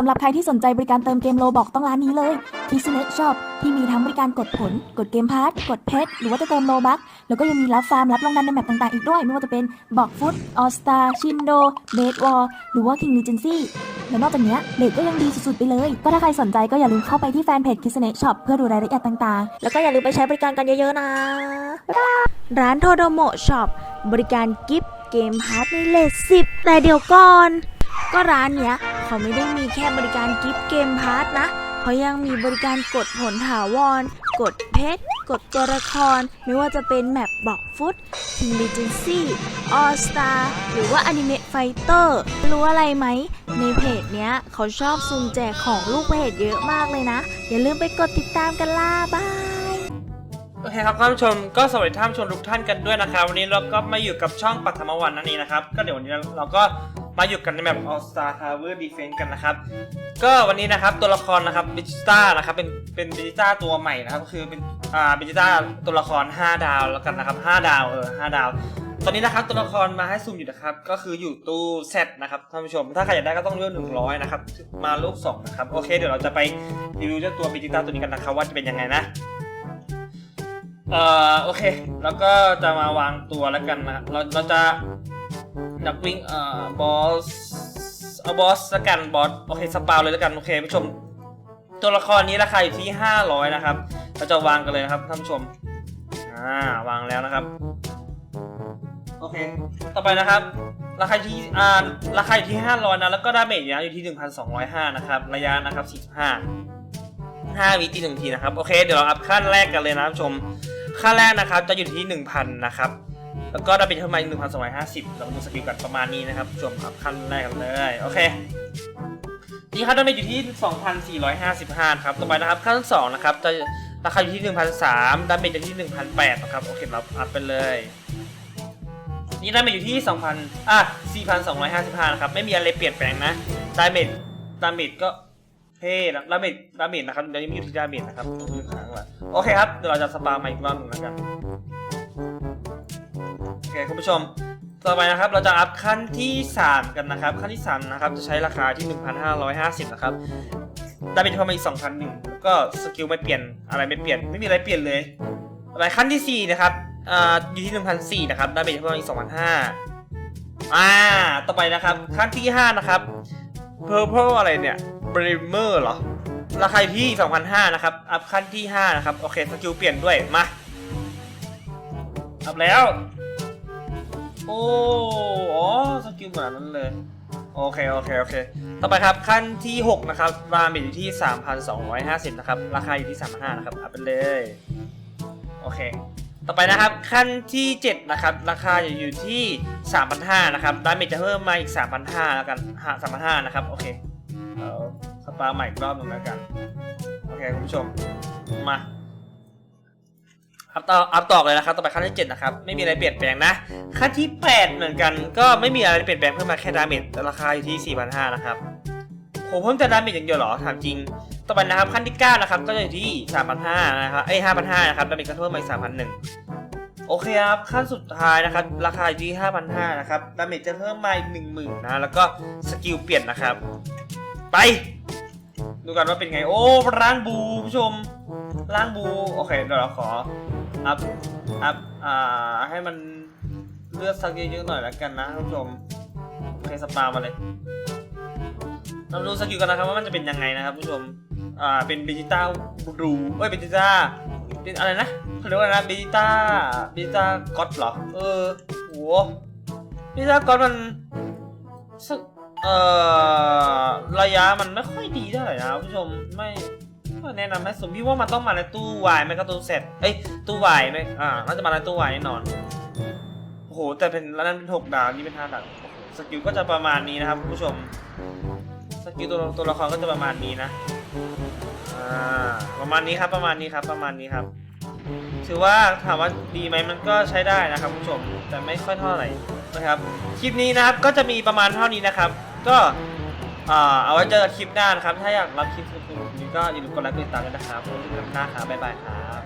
สำหรับใครที่สนใจบริการเติมเกมโลบอกต้องร้านนี้เลย k i s n e t Shop ที่มีทั้งบริการกดผล กดเกมพาร์ทกดเพชรหรือว่าจะเติมโลบัคแล้วก็ยังมีรับฟาร์มรับรางวัลในแมปต่างๆอีกด้วย ไม่ว่าจะเป็นบอกฟุตออสตาชินโดเบดวอลหรือว่า King Regency และนอกจากนี้เลทก็ยังดีสุดๆไปเลย ก็ถ้าใครสนใจก็อย่าลืมเข้าไปที่แฟนเพจ k i s n e t Shop เพื่อดูรายละเอียดต่างๆ แล้วก็อย่าลืมไปใช้บริการกันเยอะๆนะ ร้านโทโดโมช็อปบริการกิฟต์เกมพาร์ทในเลทสิบแต่เดี๋ยวก่อน ก็ร้านเนี้ย เขาไม่ได้มีแค่บริการกิฟต์เกมพาร์ทนะ เขายังมีบริการกดผลถาวร กดเพชร กดตัวละคร ไม่ว่าจะเป็นแมปบอกฟุต King Regency All Star หรือว่า Anime Fighter รู้อะไรไหม ในเพจเนี้ยเขาชอบซุ่มแจกของลูกเพจเยอะมากเลยนะ อย่าลืมไปกดติดตามกันล่าบายโอเคครับท่านผู้ชมก็สวัสดีท่านผู้ชมทุกท่านกันด้วยนะครับวันนี้เราก็มาอยู่กับช่องปัทมวันนั่นเองนะครับ ก็เดี๋ยววันนี้เราก็ มาอยู่กันในแบบ All Star Tower Defense กันนะครับ ก็วันนี้นะครับตัวละครนะครับบิจิต้านะครับเป็นเป็นบิจิต้าตัวใหม่นะครับก็คือเป็นอ่าบิจิต้าตัวละคร 5 ดาวแล้วกันนะครับ 5 ดาวเออ5ดาว ตอนนี้นะครับตัวละครมาให้ซูมอยู่นะครับ ก็คืออยู่ตู้เซตนะครับท่านผู้ชม ถ้าใครอยากได้ก็ต้องเลือก100 นะครับ มาลูก2นะครับโอเคเดี๋ยวเราจะไปรีวิวเจ้าตัวบิจิต้าตัวนี้กันนะครับว่าจะเป็นยังไงนะเอ่อโอเค แล้วก็จะมาวางตัวแล้วกันนะเราเราจะ นักวิ่งเอ่อบอสเอาบอสละกันบอสโอเคสปาวเลยแล้วกันโอเคผู้ชม ตัวละครนี้ราคาอยู่ที่ 500 นะครับ เราจะวางกันเลยนะครับท่านผู้ชมอ่าวางแล้วนะครับโอเค ต่อไปนะครับ ราคาที่อ่าราคาอยู่ที่ 500 นะ แล้วก็ดาเมจนี่ยอยู่ที่ 1,205 นะครับ ระยะนะครับ 45 5วิตีหนึ่งทีนะครับ โอเค เดี๋ยวเราอัพขั้นแรกกันเลยนะท่านผู้ชมค่าแรกนะครับ จะอยู่ที่ 1,000 นะครับ แล้วก็ด้เป็นเท่าไหร่1,250เรามาดูสกิลกันประมาณนี้นะครับชมครับขั้นแรกกันเลย โอเคนี่ครับด้เป็นอยู่ที่ 2,455 ครับ ต่อไปนะครับขั้นสองนะครับจะราคาอยู่ที่ 1,003ดาเมจจะที่ 1,008นะครับ โอเคเราอัพไปเลย นี่ดาเมจอยู่ที่ 2,000 อะ 4,255 นะครับ ไม่มีอะไรเปลี่ยนแปลงนะ ดาเมจ ดาเมจก็เท่นะดาเมจ ดาเมจนะครับเดี๋ยวนี้มีอยู่ที่ดาเมจนะครับอยู่ข้งลังโอเคครับ เดี๋ยวเราจะสปามาอีกรอบหนึ่งแล้วกัน คคุณผู้ชม ต่อไปนะครับเราจะอัพขั้นที่ 3 กันนะครับ ขั้นที่ 3 นะครับ จะใช้ราคาที่ 1,550 นะครับได้เป็นเพิ่มมาอีก2,001ก็สกิลไม่เปลี่ยนอะไรไม่เปลี่ยนไม่มีอะไรเปลี่ยนเลยต่อไปขั้นที่ 4 นะครับอ่าอยู่ที่1,400นะครับได้เป็นเพิ่มมาอีก2,500อ่าต่อไปนะครับขั้นที่ 5 นะครับ Purple อะไรเนี่ย Brimmer เหรอราคาที่2,500นะครับ อัพขั้นที่ 5 นะครับ โอเค สกิลเปลี่ยนด้วย มา อัพแล้ว โอ้อ๋อสกิลเหมือนนั้นเลย โอเค โอเค โอเค ต่อไปครับ ขั้นที่ 6 นะครับรามจอยู่ที่ 3,250 นะครับ ราคาอยู่ที่ 3,500นะครับ อัพไปเลย โอเค ต่อไปนะครับ ขั้นที่ 7 นะครับ ราคาจะอยู่ที่ 3,500นะครับ ดาเมจจะเพิ่มมาอีก 3,500แล้วกัน3,500นะครับ โอเค เอาสปาใหม่อีกรอบหนึ่งแล้วกัน โอเค คุณผู้ชม มา อัพต่ออัพต่อเลยนะครับ ต่อไปขั้นที่7นะครับ ไม่มีอะไรเปลี่ยนแปลงนะ ขั้นที่ 8 เหมือนกัน ก็ไม่มีอะไรเปลี่ยนแปลงเพิ่มมาแค่ดาเมจแต่ราคาอยู่ที่ 4,500 นะครับผมเพิ่มแต่ดาเมจอย่างเดียวเหรอ ถามจริง ต่อไปนะครับขั้นที่ 9 นะครับ ก็จะอยู่ที่ 3,500 นะครับ เอ้ย5,500 นะครับ ดาเมจก็เพิ่มมาอีก3,100โอเคครับ ขั้นสุดท้ายนะครับ ราคาอยู่ที่ 5,500 นะครับ ดาเมจจะเพิ่มมาอีก10,000 นะ แล้วก็สกิลเปลี่ยนนะครับ ไป ดูกันว่าเป็นไง โอ้ร่างบูผู้ชมร่างบู โอเค เดี๋ยวเราขอ อัพ อัพ อ่า ให้มันเลือดสักเยอะๆหน่อยแล้วกันนะท่านผู้ชม โอเคสปามาเลย เราดูสกิลกันนะครับว่ามันจะเป็นยังไงนะครับผู้ชม อ่า เป็นเบจิต้าบลูเอ้ยเบจิต้า เป็นอะไรนะเขาเรียกว่าอะไรนะเบจิต้า เบจิต้าก็อดเหรอ เออโหเบจิต้าก็อดมันเอ่อ ระยะมันไม่ค่อยดีเท่าไหร่นะผู้ชม ไม่ ไม่แนะนำให้สมพี่ว่ามันต้องมาในตู้วายไม่ก็ตู้เสร็จเอ้ยตู้วายไหมอ่าน่าจะมาในตู้วายแน่นอนโอ้โหแต่เป็นแล้วนั้นเป็นหกดาวนี่เป็นห้าดาวสกิลก็จะประมาณนี้นะครับผู้ชมสกิลตัวตัวละครก็จะประมาณนี้นะอ่าประมาณนี้ครับประมาณนี้ครับประมาณนี้ครับ ถือว่าถามว่าดีไหมมันก็ใช้ได้นะครับผู้ชมแต่ไม่ค่อยเท่าไหร่นะครับคลิปนี้นะครับก็จะมีประมาณเท่านี้นะครับ ก็อ่าเอาไว้เจอคลิปหน้านะครับ ถ้าอยากรับคลิปสนุ ก็อย่าลืมกดไลค์กดติดตามด้วยนะครับขอบคุณมากครับบ๊ายบายครับ